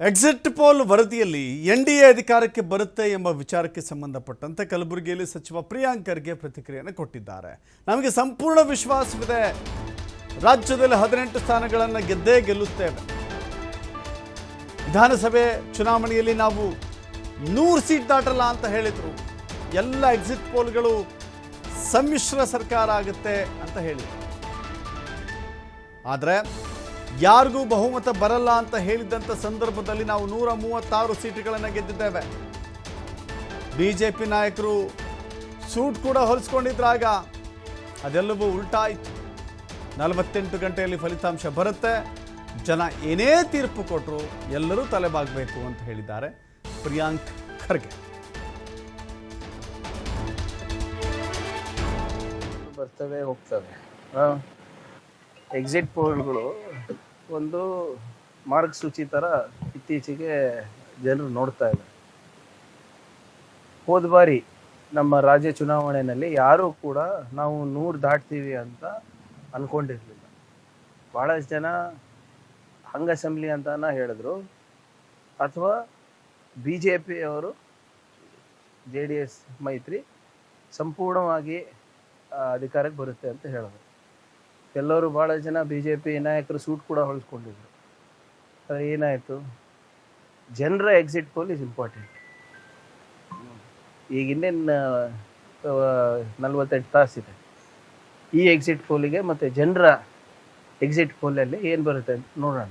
Exit poll ವರದಿಯಲ್ಲಿ N D A ಅಧಿಕಾರಕ್ಕೆ ಬರುತ್ತೆ ಎಂಬ ವಿಚಾರಕ್ಕೆ ಸಂಬಂಧಪಟ್ಟಂತೆ ಕಲಬುರಗಿಯಲ್ಲಿ ಸಚಿವ ಪ್ರಿಯಾಂಕ್ ಖರ್ಗೆ ಪ್ರತಿಕ್ರಿಯೆಯನ್ನು ಕೊಟ್ಟಿದ್ದಾರೆ. ನಮಗೆ ಸಂಪೂರ್ಣ ವಿಶ್ವಾಸವಿದೆ. ರಾಜ್ಯದಲ್ಲಿ ಹದಿನೆಂಟು ಸ್ಥಾನಗಳನ್ನು ಗೆದ್ದೇ ಗೆಲ್ಲುತ್ತೇವೆ. ವಿಧಾನಸಭೆ ಚುನಾವಣೆಯಲ್ಲಿ ನಾವು ನೂರು ಸೀಟ್ ದಾಟಲ್ಲ ಅಂತ ಹೇಳಿದರು. ಎಲ್ಲ ಎಕ್ಸಿಟ್ ಪೋಲ್ಗಳು ಸಮ್ಮಿಶ್ರ ಸರ್ಕಾರ ಆಗುತ್ತೆ ಅಂತ ಹೇಳಿದರು. ಆದರೆ ಯಾರಿಗೂ ಬಹುಮತ ಬರಲ್ಲ ಅಂತ ಹೇಳಿದ್ದಂಥ ಸಂದರ್ಭದಲ್ಲಿ ನಾವು ನೂರ ಮೂವತ್ತಾರು ಸೀಟುಗಳನ್ನು ಗೆದ್ದಿದ್ದೇವೆ. ಬಿ ಜೆ ಪಿ ನಾಯಕರು ಸೂಟ್ ಕೂಡ ಹೊಲಿಸ್ಕೊಂಡಿದ್ರಾಗ ಅದೆಲ್ಲವೂ ಉಲ್ಟಾಯಿತು ನಲವತ್ತೆಂಟು ಗಂಟೆಯಲ್ಲಿ ಫಲಿತಾಂಶ ಬರುತ್ತೆ. ಜನ ಏನೇ ತೀರ್ಪು ಕೊಟ್ಟರು ಎಲ್ಲರೂ ತಲೆಬಾಗಬೇಕು ಅಂತ ಹೇಳಿದ್ದಾರೆ ಪ್ರಿಯಾಂಕ್ ಖರ್ಗೆ. ಬರ್ತವೆ, ಹೋಗ್ತವೆ. ಎಕ್ಸಿಟ್ ಪೋಲ್ಗಳು ಒಂದು ಮಾರ್ಗಸೂಚಿ ಥರ ಇತ್ತೀಚೆಗೆ ಜನರು ನೋಡ್ತಾ ಇದ್ದಾರೆ. ಹೋದ ಬಾರಿ ನಮ್ಮ ರಾಜ್ಯ ಚುನಾವಣೆಯಲ್ಲಿ ಯಾರೂ ಕೂಡ ನಾವು ನೂರು ದಾಟ್ತೀವಿ ಅಂತ ಅಂದ್ಕೊಂಡಿರಲಿಲ್ಲ ಭಾಳಷ್ಟು ಜನ ಹಂಗ ಅಸೆಂಬ್ಲಿ ಅಂತಾನ ಹೇಳಿದ್ರು. ಅಥವಾ ಬಿ ಜೆ ಪಿಯವರು ಜೆ ಡಿ ಎಸ್ ಮೈತ್ರಿ ಸಂಪೂರ್ಣವಾಗಿ ಅಧಿಕಾರಕ್ಕೆ ಬರುತ್ತೆ ಅಂತ ಹೇಳಿದ್ರು. ಎಲ್ಲರೂ ಭಾಳ ಜನ ಬಿ ಜೆ ಪಿ ನಾಯಕರು ಸೂಟ್ ಕೂಡ ಹೊಲಿಸ್ಕೊಂಡಿದ್ರು. ಆದರೆ ಏನಾಯಿತು? ಜನರ ಎಕ್ಸಿಟ್ ಪೋಲ್ ಇಸ್ ಇಂಪಾರ್ಟೆಂಟ್ ಈಗ ಇನ್ನೇನು ನಲ್ವತ್ತೆಂಟು ತಾಸಿದೆ ಈ ಎಕ್ಸಿಟ್ ಪೋಲಿಗೆ ಮತ್ತು ಜನರ ಎಕ್ಸಿಟ್ ಪೋಲಲ್ಲಿ ಏನು ಬರುತ್ತೆ ಅಂತ ನೋಡೋಣ.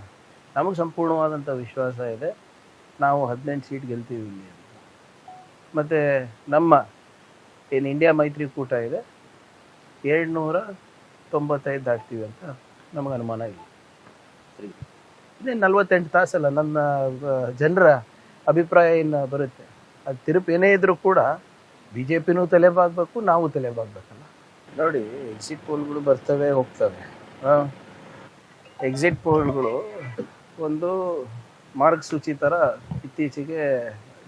ನಮಗೆ ಸಂಪೂರ್ಣವಾದಂಥ ವಿಶ್ವಾಸ ಇದೆ. ನಾವು ಹದಿನೆಂಟು ಸೀಟ್ ಗೆಲ್ತೀವಿ ಇಲ್ಲಿ ಅಂತ. ಮತ್ತು ನಮ್ಮ, ಏನು ಇಂಡಿಯಾ ಮೈತ್ರಿಕೂಟ ಇದೆ. ಎರಡು ನೂರ ತೊಂಬತ್ತೈದು ದಾಟ್ತೀವಿ ಅಂತ ನಮಗೆ ಅನುಮಾನ ಇಲ್ಲ. ಸರಿ ಇದೇ ನಲ್ವತ್ತೆಂಟು ತಾಸಲ್ಲ ನನ್ನ ಜನರ ಅಭಿಪ್ರಾಯ ಏನು ಬರುತ್ತೆ. ಅದು ತಿರುಪು ಏನೇ ಇದ್ರೂ ಕೂಡ ಬಿ ಜೆ ಪಿನೂ ತಲೆಬಾಗಬೇಕು ನಾವು ತಲೆಬಾಗಬೇಕಲ್ಲ. ನೋಡಿ ಎಕ್ಸಿಟ್ ಪೋಲ್ಗಳು ಬರ್ತವೆ ಹೋಗ್ತವೆ. ಎಕ್ಸಿಟ್ ಪೋಲ್ಗಳು ಒಂದು ಮಾರ್ಗಸೂಚಿ ಥರ ಇತ್ತೀಚೆಗೆ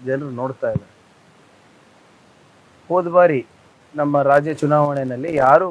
ಜನರು ನೋಡ್ತಾ ಇದ್ದಾರೆ. ಹೋದ ಬಾರಿ ನಮ್ಮ ರಾಜ್ಯ ಚುನಾವಣೆಯಲ್ಲಿ ಯಾರೂ